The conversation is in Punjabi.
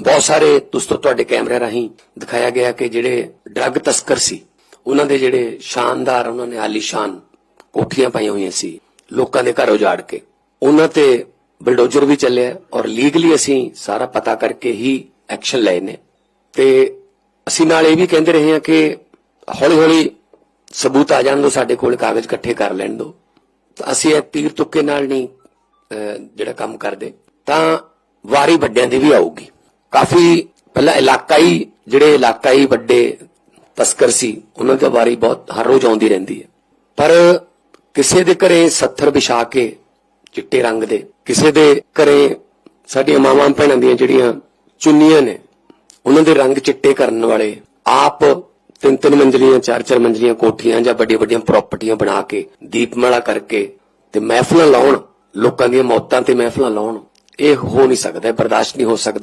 ਬਹੁਤ ਸਾਰੇ ਦੋਸਤੋ, ਤੁਹਾਡੇ ਕੈਮਰੇ ਰਾਹੀਂ ਦਿਖਾਇਆ ਗਿਆ ਕਿ ਜਿਹੜੇ ਡਰੱਗ ਤਸਕਰ ਸੀ, ਉਹਨਾਂ ਦੇ ਜਿਹੜੇ ਸ਼ਾਨਦਾਰ, ਉਹਨਾਂ ਨੇ ਆਲੀਸ਼ਾਨ ਕੋਠੀਆਂ ਪਾਈਆਂ ਹੋਈਆਂ ਸੀ ਲੋਕਾਂ ਦੇ ਘਰ ਉਜਾੜ ਕੇ। ਉਹਨਾਂ ਤੇ ਬਲਡੋਜ਼ਰ ਵੀ ਚੱਲਿਆ ਔਰ ਲੀਗਲੀ ਅਸੀਂ ਸਾਰਾ ਪਤਾ ਕਰਕੇ ਹੀ ਐਕਸ਼ਨ ਲਏ ਨੇ। ਤੇ ਅਸੀਂ ਨਾਲ ਇਹ ਵੀ ਕਹਿੰਦੇ ਰਹੇ ਹਾਂ ਕਿ ਹੌਲੀ ਹੌਲੀ ਸਬੂਤ ਆ ਜਾਣ ਦੋ, ਸਾਡੇ ਕੋਲ ਕਾਗਜ਼ ਇਕੱਠੇ ਕਰ ਲੈਣ ਦੋ। ਤਾਂ ਅਸੀਂ ਇਹ ਤੀਰ ਤੁੱਕੇ ਨਾਲ ਨਹੀਂ ਜਿਹੜਾ ਕੰਮ ਕਰਦੇ, ਤਾਂ ਵਾਰੀ ਵੱਡਿਆਂ ਦੀ ਵੀ ਆਊਗੀ। ਕਾਫੀ ਪਹਿਲਾਂ ਇਲਾਕਾਈ, ਜਿਹੜੇ ਇਲਾਕਾਈ ਵੱਡੇ ਤਸਕਰ ਸੀ, ਉਹਨਾਂ ਦੀ ਵਾਰੀ ਬਹੁਤ ਹਰ ਰੋਜ਼ ਆਉਂਦੀ ਰਹਿੰਦੀ ਹੈ। ਪਰ ਕਿਸੇ ਦੇ ਘਰੇ ਸੱਥਰ ਵਿਛਾ ਕੇ ਚਿੱਟੇ ਰੰਗ ਦੇ, ਕਿਸੇ ਦੇ ਘਰੇ ਸਾਡੀਆਂ ਮਾਵਾਂ ਭੈਣਾਂ ਦੀਆਂ ਜਿਹੜੀਆਂ ਚੁੰਨੀਆਂ ਨੇ, ਉਹਨਾਂ ਦੇ ਰੰਗ ਚਿੱਟੇ ਕਰਨ ਵਾਲੇ ਆਪ ਤਿੰਨ ਤਿੰਨ ਮੰਜ਼ਲੀਆਂ, ਚਾਰ ਚਾਰ ਮੰਜ਼ਲੀਆਂ ਕੋਠੀਆਂ ਜਾਂ ਵੱਡੀਆਂ ਵੱਡੀਆਂ ਪ੍ਰਾਪਰਟੀਆਂ ਬਣਾ ਕੇ ਦੀਪਮਾਲਾ ਕਰਕੇ ਤੇ ਮਹਿਫਲਾਂ ਲਾਉਣ, ਲੋਕਾਂ ਦੀਆਂ ਮੌਤਾਂ ਤੇ ਮਹਿਫਲਾਂ ਲਾਉਣ, ਇਹ ਹੋ ਨਹੀਂ ਸਕਦਾ ਬਰਦਾਸ਼ਤ ਨਹੀਂ ਹੋ ਸਕਦਾ।